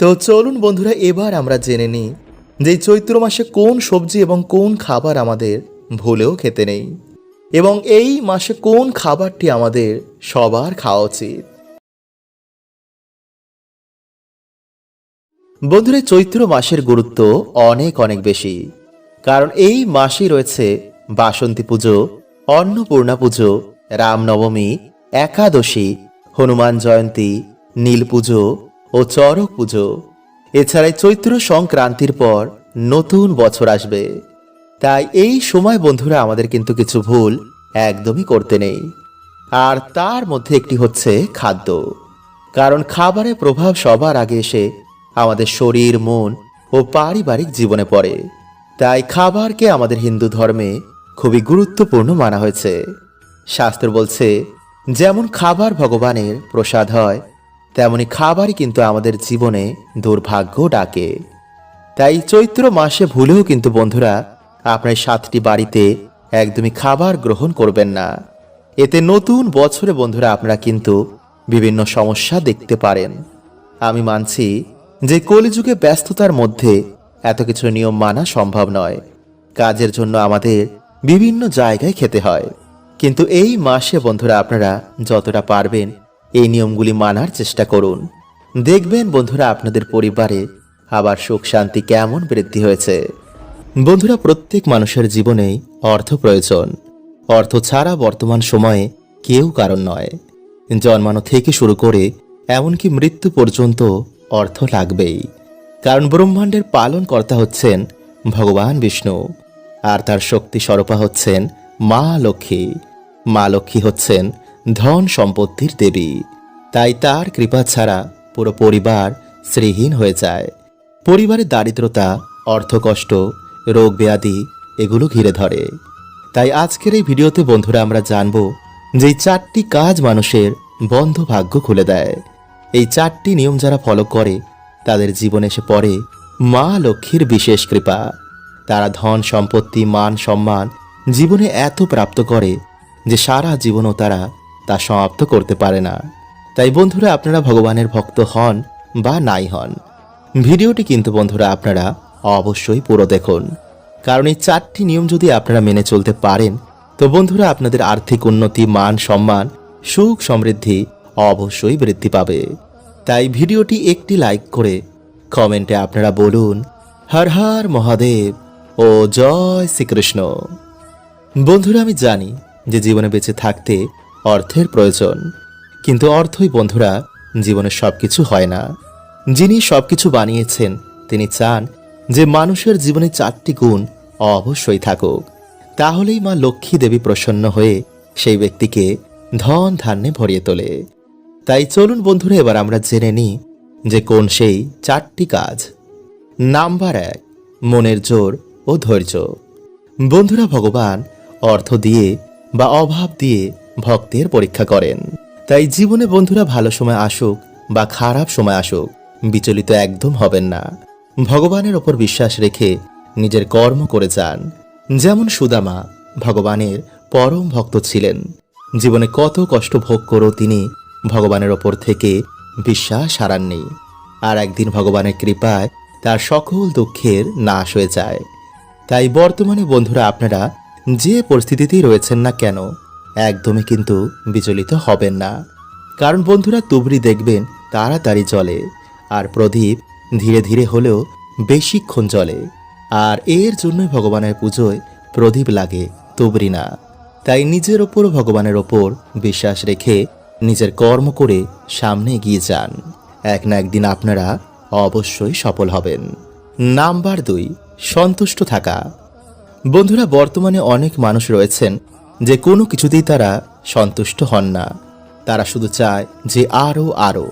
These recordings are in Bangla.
তো চলুন বন্ধুরা, এবার আমরা জেনে নিই যে চৈত্র মাসে কোন সবজি এবং কোন খাবার আমাদের ভুলেও খেতে নেই। এবং এই মাসে কোন খাবারটি আমাদের সবার খাওয়া উচিত। বন্ধুরা, চৈত্র মাসের গুরুত্ব অনেক অনেক বেশি। কারণ এই মাসেই রয়েছে বাসন্তী পুজো, অন্নপূর্ণা পুজো, রামনবমী, একাদশী, হনুমান জয়ন্তী, নীল পুজো ও চরক পুজো এছাড়াই চৈত্র সংক্রান্তির পর নতুন বছর আসবে। তাই এই সময় বন্ধুরা আমাদের কিন্তু কিছু ভুল একদমই করতে নেই। আর তার মধ্যে একটি হচ্ছে খাদ্য। কারণ খাবারের প্রভাব সবার আগে এসে আমাদের শরীর, মন ও পারিবারিক জীবনে পড়ে। তাই খাবারকে আমাদের হিন্দু ধর্মে খুবই গুরুত্বপূর্ণ মানা হয়েছে। শাস্ত্র বলছে, যেমন খাবার ভগবানের প্রসাদ হয় তেমনি খাবারই কিন্তু আমাদের জীবনে দুর্ভাগ্য ডাকে। তাই চৈত্র মাসে ভুলেও কিন্তু বন্ধুরা, আপনার সাতটি বাড়িতে একদমই খাবার গ্রহণ করবেন না। এতে নতুন বছরে বন্ধুরা আপনারা কিন্তু বিভিন্ন সমস্যা দেখতে পারেন। আমি মানছি যে কলিযুগে ব্যস্ততার মধ্যে এত কিছু নিয়ম মানা সম্ভব নয়। কাজের জন্য আমাদের বিভিন্ন জায়গায় খেতে হয়। কিন্তু এই মাসে বন্ধুরা আপনারা যতটা পারবেন এই নিয়মগুলি মানার চেষ্টা করুন। দেখবেন বন্ধুরা আপনাদের পরিবারে আবার সুখ শান্তি কেমন বৃদ্ধি হয়েছে। বন্ধুরা প্রত্যেক মানুষের জীবনেই অর্থ প্রয়োজন। অর্থ ছাড়া বর্তমান সময়ে কেউ কারণ নয়। জন্মানো থেকে শুরু করে এমনকি মৃত্যু পর্যন্ত অর্থ লাগবেই। কারণ ব্রহ্মাণ্ডের পালন কর্তা হচ্ছেন ভগবান বিষ্ণু। আর তার শক্তি স্বরূপা হচ্ছেন মা লক্ষ্মী। মা লক্ষ্মী হচ্ছেন ধন সম্পত্তির দেবী। তাই তার কৃপা ছাড়া পুরো পরিবার শ্রীহীন হয়ে যায়। পরিবারের দারিদ্রতা, অর্থকষ্ট, রোগ ব্যাধি এগুলো ঘিরে ধরে। তাই আজকের এই ভিডিওতে বন্ধুরা আমরা জানব যে চারটি কাজ মানুষের বন্ধ ভাগ্য খুলে দেয়। এই চারটি নিয়ম যারা ফলো করে, তাদের জীবনে এসে পড়ে মা লক্ষ্মীর বিশেষ কৃপা। তারা ধন সম্পত্তি, মান সম্মান জীবনে এত প্রাপ্ত করে যে সারা জীবনও তারা তা সমাপ্ত করতে পারে না। তাই বন্ধুরা, আপনারা ভগবানের ভক্ত হন বা নাই হন, ভিডিওটি কিন্তু বন্ধুরা আপনারা অবশ্যই পুরো দেখুন। কারণ এই চারটি নিয়ম যদি আপনারা মেনে চলতে পারেন, তো বন্ধুরা আপনাদের আর্থিক উন্নতি, মান সম্মান, সুখ সমৃদ্ধি অবশ্যই বৃদ্ধি পাবে। তাই ভিডিওটি একটি লাইক করে কমেন্টে আপনারা বলুন, হর হর মহাদেব ও জয় শ্রীকৃষ্ণ। বন্ধুরা, আমি জানি যে জীবনে বেঁচে থাকতে অর্থের প্রয়োজন। কিন্তু অর্থই বন্ধুরা, জীবনে সবকিছু হয় না। যিনি সবকিছু বানিয়েছেন, তিনি চান যে মানুষের জীবনে চারটি গুণ অবশ্যই থাকুক। তাহলেই মা লক্ষ্মী দেবী প্রসন্ন হয়ে সেই ব্যক্তিকে ধন ধান্যে ভরিয়ে তোলে। তাই চলুন বন্ধুরা, এবার আমরা জেনে নিই যে কোন সেই চারটি কাজ। নাম্বার এক, মনের জোর ও ধৈর্য। বন্ধুরা, ভগবান অর্থ দিয়ে বা অভাব দিয়ে ভক্তের পরীক্ষা করেন। তাই জীবনে বন্ধুরা ভালো সময় আসুক বা খারাপ সময় আসুক, বিচলিত একদম হবেন না। ভগবানের ওপর বিশ্বাস রেখে নিজের কর্ম করে যান। যেমন সুদামা ভগবানের পরম ভক্ত ছিলেন। জীবনে কত কষ্ট ভোগ করেও তিনি ভগবানের ওপর থেকে বিশ্বাস হারাননি। আর একদিন ভগবানের কৃপায় তার সকল দুঃখের নাশ হয়ে যায়। তাই বর্তমানে বন্ধুরা আপনারা যে পরিস্থিতিতেই রয়েছেন না কেন একদমই কিন্তু বিচলিত হবেন না। কারণ বন্ধুরা, তুবড়ি দেখবেন তাড়াতাড়ি জ্বলে আর প্রদীপ ধীরে ধীরে হলেও বেশিক্ষণ জ্বলে। আর এর জন্যই ভগবানের পুজোয় প্রদীপ লাগে তুবড়ি না। তাই নিজের ওপর ভগবানের ওপর বিশ্বাস রেখে নিজের কর্ম করে সামনে এগিয়ে যান। এক না একদিন আপনারা অবশ্যই সফল হবেন। নাম্বার দুই, সন্তুষ্ট থাকা। বন্ধুরা, বর্তমানে অনেক মানুষ রয়েছেন যে কোনো কিছুতেই তারা সন্তুষ্ট হন না। তারা শুধু চায় যে আরও আরও।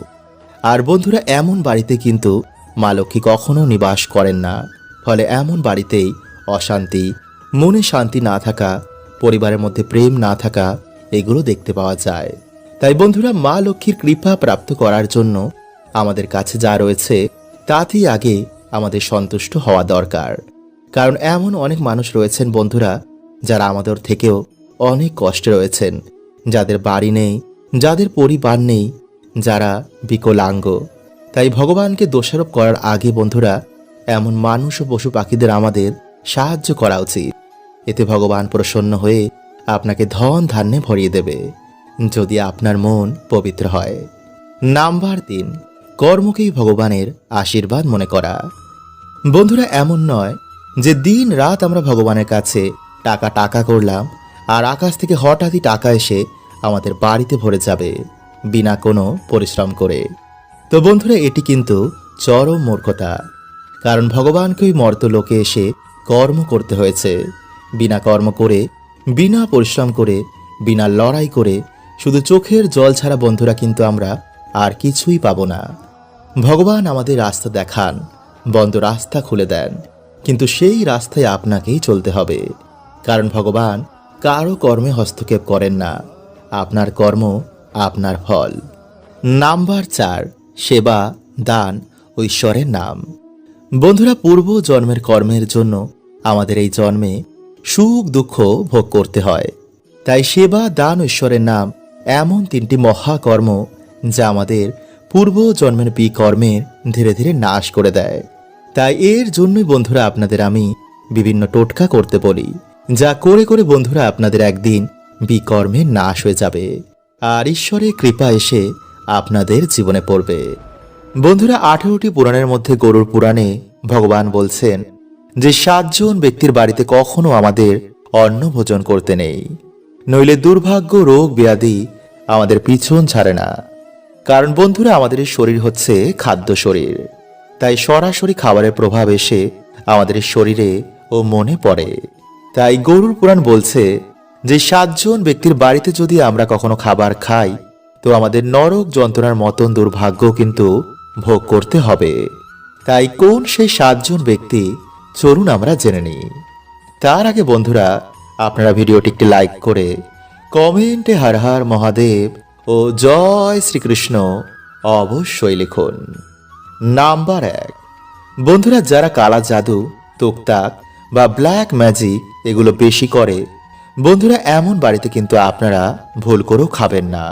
আর বন্ধুরা, এমন বাড়িতে কিন্তু মা লক্ষ্মী কখনো নিবাস করেন না। ফলে এমন বাড়িতেই অশান্তি, মনে শান্তি না থাকা, পরিবারের মধ্যে প্রেম না থাকা, এগুলো দেখতে পাওয়া যায়। তাই বন্ধুরা, মা লক্ষ্মীর কৃপা প্রাপ্ত করার জন্য আমাদের কাছে যা রয়েছে, তাতেই আগে আমাদের সন্তুষ্ট হওয়া দরকার। কারণ এমন অনেক মানুষ রয়েছেন বন্ধুরা, যারা আমাদের থেকেও অনেক কষ্টে রয়েছেন। যাদের বাড়ি নেই, যাদের পরিবার নেই, যারা বিকলাঙ্গ। তাই ভগবানকে দোষারোপ করার আগে বন্ধুরা, এমন মানুষ ও পশু পাখিদের আমাদের সাহায্য করা উচিত। এতে ভগবান প্রসন্ন হয়ে আপনাকে ধন ধান্যে ভরিয়ে দেবে, যদি আপনার মন পবিত্র হয়। নাম্বার তিন, কর্মকেই ভগবানের আশীর্বাদ মনে করা। বন্ধুরা, এমন নয় যে দিন রাত আমরা ভগবানের কাছে টাকা টাকা করলাম আর আকাশ থেকে হঠাৎই টাকা এসে আমাদের বাড়িতে ভরে যাবে, বিনা কোনো পরিশ্রম করে। তো বন্ধুরা, এটি কিন্তু চরম মূর্খতা, কারণ ভগবানকেই মর্ত লোকে এসে কর্ম করতে হয়েছে। বিনা কর্ম করে, বিনা পরিশ্রম করে, বিনা লড়াই করে, শুধু চোখের জল ছাড়া বন্ধুরা কিন্তু আমরা আর কিছুই পাবো না। ভগবান আমাদের রাস্তা দেখান, বন্ধ রাস্তা খুলে দেন, কিন্তু সেই রাস্তায় আপনাকেই চলতে হবে। কারণ ভগবান কারও কর্মে হস্তক্ষেপ করেন না। আপনার কর্ম আপনার ফল। নাম্বার চার, সেবা, দান ঈশ্বরের নাম। বন্ধুরা, পূর্ব জন্মের কর্মের জন্য আমাদের এই জন্মে সুখ, দুঃখ ভোগ করতে হয়। তাই সেবা, দান ঈশ্বরের নাম এমন তিনটি মহাকর্ম যা আমাদের পূর্ব জন্মের বিকর্মের ধীরে ধীরে নাশ করে দেয়। তাই এর জন্যই বন্ধুরা, আপনাদের আমি বিভিন্ন টোটকা করতে বলি। যা করে করে বন্ধুরা আপনাদের একদিন বিকর্মে নাশ হয়ে যাবে। আর ঈশ্বরের কৃপা এসে আপনাদের জীবনে পড়বে। বন্ধুরা, আঠেরোটি পুরাণের মধ্যে গরুর পুরাণে ভগবান বলছেন যে, সাতজন ব্যক্তির বাড়িতে কখনো আমাদের অন্ন ভোজন করতে নেই। নইলে দুর্ভাগ্য, রোগ, ব্যাধি আমাদের পিছন ছাড়ে না। কারণ বন্ধুরা, আমাদের শরীর হচ্ছে খাদ্য শরীর। তাই সরাসরি খাবারের প্রভাব এসে আমাদের শরীরে ও মনে পড়ে। তাই গরুর পুরাণ বলছে যে, সাতজন ব্যক্তির বাড়িতে যদি আমরা কখনো খাবার খাই, তো আমাদের নরক যন্ত্রণার মতন দুর্ভাগ্য কিন্তু ভোগ করতে হবে। তাই কোন সেই সাতজন ব্যক্তি, চলুন আমরা জেনে নিই। তার আগে বন্ধুরা, আপনারা ভিডিওটি একটি লাইক করে কমেন্টে হর হর মহাদেব ও জয় শ্রীকৃষ্ণ অবশ্যই লিখুন। নাম্বার এক। বন্ধুরা, যারা কালা জাদু তোকতাক বা ব্ল্যাক ম্যাজিক এগুলো বেশি করে। বন্ধুরা, এমন বাড়িতে কিন্তু আপনারা ভুল করেও খাবেন না।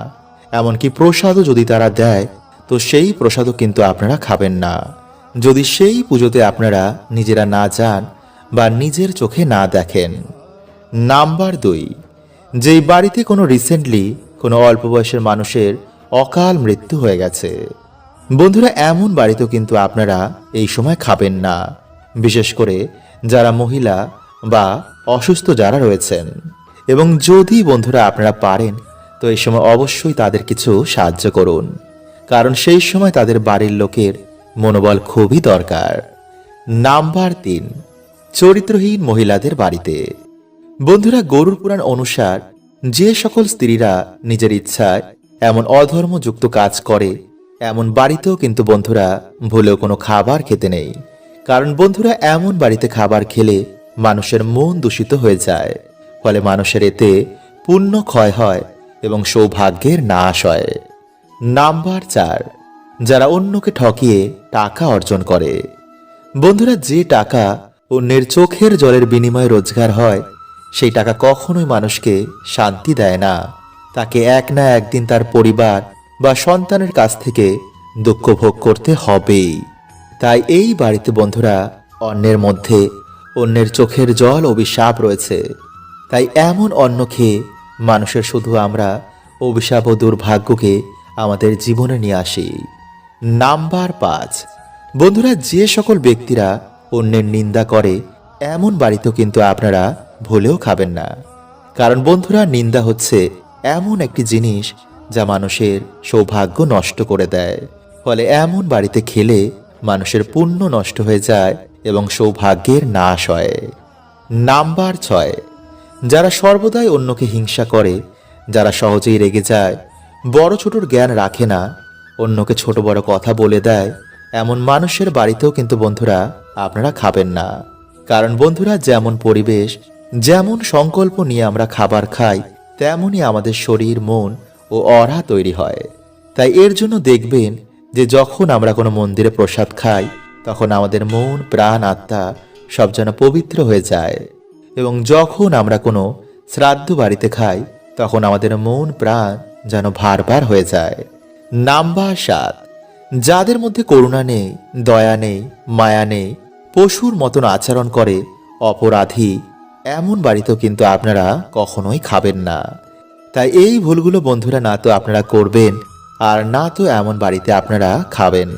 এমনকি প্রসাদও যদি তারা দেয়, তো সেই প্রসাদও কিন্তু আপনারা খাবেন না। যদি সেই পুজোতে আপনারা নিজেরা না যান বা নিজের চোখে না দেখেন। নাম্বার দুই, যেই বাড়িতে কোনো রিসেন্টলি কোনো অল্প বয়সের মানুষের অকাল মৃত্যু হয়ে গেছে, বন্ধুরা, এমন বাড়িতেও কিন্তু আপনারা এই সময় খাবেন না। বিশেষ করে যারা মহিলা বা অসুস্থ যারা রয়েছেন। এবং যদি বন্ধুরা আপনারা পারেন, তো এই সময় অবশ্যই তাদের কিছু সাহায্য করুন। কারণ সেই সময় তাদের বাড়ির লোকের মনোবল খুবই দরকার। নাম্বার তিন, চরিত্রহীন মহিলাদের বাড়িতে। বন্ধুরা, গরুর পুরাণ অনুসার যে সকল স্ত্রীরা নিজের ইচ্ছায় এমন অধর্মযুক্ত কাজ করে, এমন বাড়িতেও কিন্তু বন্ধুরা ভুলেও কোনো খাবার খেতে নেই। কারণ বন্ধুরা এমন বাড়িতে খাবার খেলে মানুষের মন দূষিত হয়ে যায়। ফলে মানুষের এতে পুণ্য ক্ষয় হয় এবং সৌভাগ্যের নাশ হয়। নাম্বার চার, যারা অন্যকে ঠকিয়ে টাকা অর্জন করে। বন্ধুরা, যে টাকা অন্যের চোখের জলের বিনিময়ে রোজগার হয়, সেই টাকা কখনোই মানুষকে শান্তি দেয় না। তাকে এক না একদিন তার পরিবার বা সন্তানের কাছ থেকে দুঃখ ভোগ করতে হবেই। তাই এই বাড়িতে বন্ধুরা অন্যের মধ্যে অন্যের চোখের জল অভিশাপ রয়েছে। তাই এমন অন্ন খেয়ে মানুষের শুধু আমরা অভিশাপ ও দুর্ভাগ্যকে আমাদের জীবনে নিয়ে আসি। নাম্বার পাঁচ। বন্ধুরা, যে সকল ব্যক্তিরা অন্যের নিন্দা করে, এমন বাড়িতেও কিন্তু আপনারা ভুলেও খাবেন না। কারণ বন্ধুরা, নিন্দা হচ্ছে এমন একটি জিনিস যা মানুষের সৌভাগ্য নষ্ট করে দেয়। ফলে এমন বাড়িতে খেলে মানুষের পুণ্য নষ্ট হয়ে যায় এবং সৌভাগ্যের নাশ হয়। নাম্বার ছয়, যারা সর্বদাই অন্যকে হিংসা করে, যারা সহজেই রেগে যায়, বড় ছোটর জ্ঞান রাখে না, অন্যকে ছোট বড় কথা বলে দেয়, এমন মানুষের বাড়িতেও কিন্তু বন্ধুরা আপনারা খাবেন না। কারণ বন্ধুরা যেমন পরিবেশ, যেমন সংকল্প নিয়ে আমরা খাবার খাই, তেমনই আমাদের শরীর, মন ও অরা তৈরি হয়। তাই এর জন্য দেখবেন যে যখন আমরা কোনো মন্দিরে প্রসাদ খাই, তখন আমাদের মন, প্রাণ, আত্মা সব যেন পবিত্র হয়ে যায়। এবং যখন আমরা কোনো শ্রাদ্ধ বাড়িতে খাই, তখন আমাদের মন, প্রাণ যেন ভার ভার হয়ে যায়। নাম্বার সাত, যাদের মধ্যে করুণা নেই, দয়া নেই, মায়া নেই, পশুর মতন আচরণ করে অপরাধী, এমন বাড়িতেও কিন্তু আপনারা কখনোই খাবেন না। তাই এই ভুলগুলো বন্ধুরা না তো আপনারা করবেন আর না তো এমন বাড়িতে আপনারা খাবেন।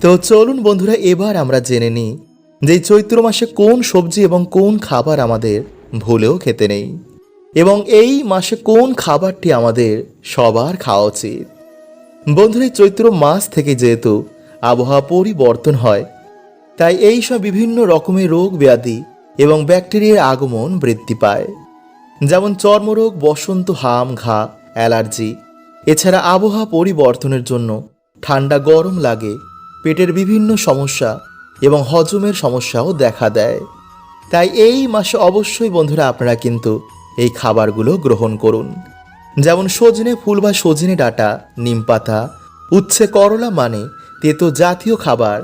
তো চলুন বন্ধুরা, এবার আমরা জেনে নিই যে চৈত্র মাসে কোন সবজি এবং কোন খাবার আমাদের ভুলেও খেতে নেই। এবং এই মাসে কোন খাবারটি আমাদের সবার খাওয়া উচিত। বন্ধুরা চৈত্র মাস থেকে যেহেতু আবহাওয়া পরিবর্তন হয়, তাই এই সব বিভিন্ন রকমের রোগ ব্যাধি এবং ব্যাকটেরিয়ার আগমন বৃদ্ধি পায়। যেমন চর্মরোগ, বসন্ত, হাম, ঘা, অ্যালার্জি এছাড়া আবহাওয়া পরিবর্তনের জন্য ঠান্ডা গরম লাগে, পেটের বিভিন্ন সমস্যা এবং হজমের সমস্যাও দেখা দেয়। তাই এই মাসে অবশ্যই বন্ধুরা আপনারা কিন্তু এই খাবারগুলো গ্রহণ করুন। যেমন সজনে ফুল বা সজনে ডাঁটা নিমপাতা উচ্ছে করলা মানে তেতো জাতীয় খাবার।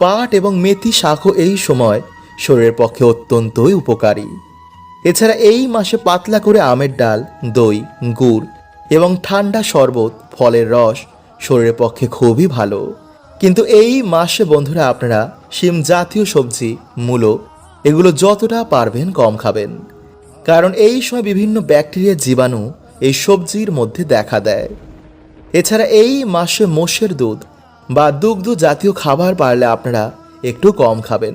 পাট এবং মেথি শাকও এই সময় শরীরের পক্ষে অত্যন্তই উপকারী। এছাড়া এই মাসে পাতলা করে আমের ডাল, দই, গুড় এবং ঠান্ডা শরবত, ফলের রস শরীরের পক্ষে খুবই ভালো। কিন্তু এই মাসে বন্ধুরা আপনারা শিম জাতীয় সবজি, মূলো এগুলো যতটা পারবেন কম খাবেন। কারণ এই সময় বিভিন্ন ব্যাকটেরিয়া জীবাণু এই সবজির মধ্যে দেখা দেয়। এছাড়া এই মাসে মোষের দুধ বা দুগ্ধ জাতীয় খাবার পারলে আপনারা একটু কম খাবেন।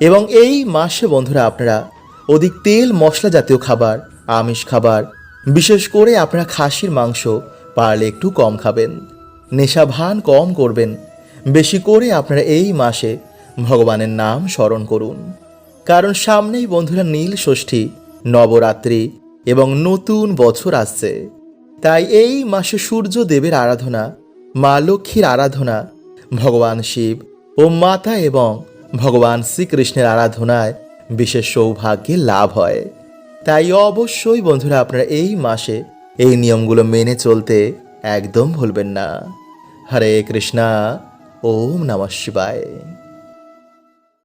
এবং এই মাসে বন্ধুরা আপনারা অধিক তেল মশলা জাতীয় খাবার, আমিষ খাবার বিশেষ করে আপনারা খাসির মাংস পারলে একটু কম খাবেন। নেশা ভান কম করবেন। বেশি করে আপনারা এই মাসে ভগবানের নাম স্মরণ করুন। কারণ সামনেই বন্ধুরা নীল ষষ্ঠী, নবরাত্রি এবং নতুন বছর আসছে। তাই এই মাসে সূর্য দেবের আরাধনা, মা লক্ষ্মীর আরাধনা, ভগবান শিব ও মাতা এবং ভগবান শ্রীকৃষ্ণের আরাধনায় বিশেষ সৌভাগ্যে লাভ হয়। তাই অবশ্যই বন্ধুরা আপনারা এই মাসে এই নিয়মগুলো মেনে চলতে একদম ভুলবেন না। হরে কৃষ্ণা, ওম নমঃ শিবায়।